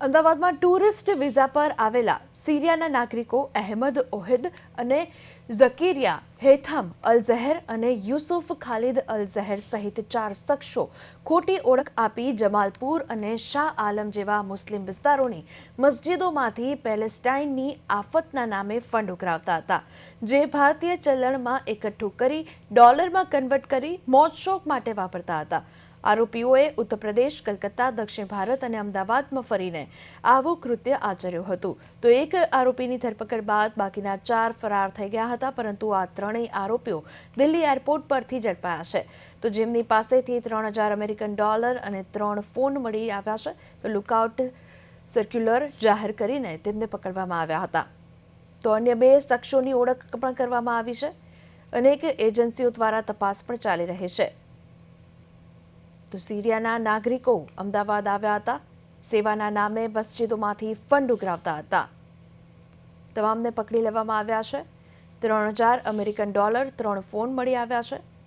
અમદાવાદમાં tourist visa પર આવેલા સિરિયાના નાગરિકો અહેમદ ઓહેદ અને ઝકીરિયા હેથમ અલઝહેર અને યુસુફ ખાલિદ અલઝહેર સહિત ચાર શખ્સો ખોટી ઓળખ આપી જમાલપુર અને શાહ આલમ જેવા મુસ્લિમ વિસ્તારોની મસ્જિદોમાંથી પેલેસ્ટાઇનની આફતના નામે ફંડ ઉઘરાવતા હતા, જે ભારતીય ચલણમાં એકઠું કરી ડોલરમાં કન્વર્ટ કરી મોજ શોખ માટે વાપરતા હતા. આરોપીઓએ ઉત્તરપ્રદેશ કલકત્તા, દક્ષિણ ભારત અને અમદાવાદમાં ફરીને આવું કૃત્ય આચર્યું હતું. તો એક આરોપીની ધરપકડ બાદ બાકીના ચાર ફરાર થઈ ગયા હતા, પરંતુ આ ત્રણેય આરોપીઓ દિલ્હી એરપોર્ટ પરથી ઝડપાયા છે. તો જેમની પાસેથી ત્રણ હજાર અમેરિકન ડોલર અને ત્રણ ફોન મળી આવ્યા છે, તો લુકઆઉટ સર્ક્યુલર જાહેર કરીને તેમને પકડવામાં આવ્યા હતા. તો અન્ય બે શખ્સોની ઓળખ પણ કરવામાં આવી છે. અનેક એજન્સીઓ દ્વારા તપાસ પણ ચાલી રહી છે. તો સિરિયાના નાગરિકો અમદાવાદ આવ્યા હતા. સેવાના નામે મસ્જિદોમાંથી ફંડ ઉઘરાવતા હતા. તમામને પકડી લેવામાં આવ્યા છે. ત્રણ હજાર અમેરિકન ડોલર, ત્રણ ફોન મળી આવ્યા છે.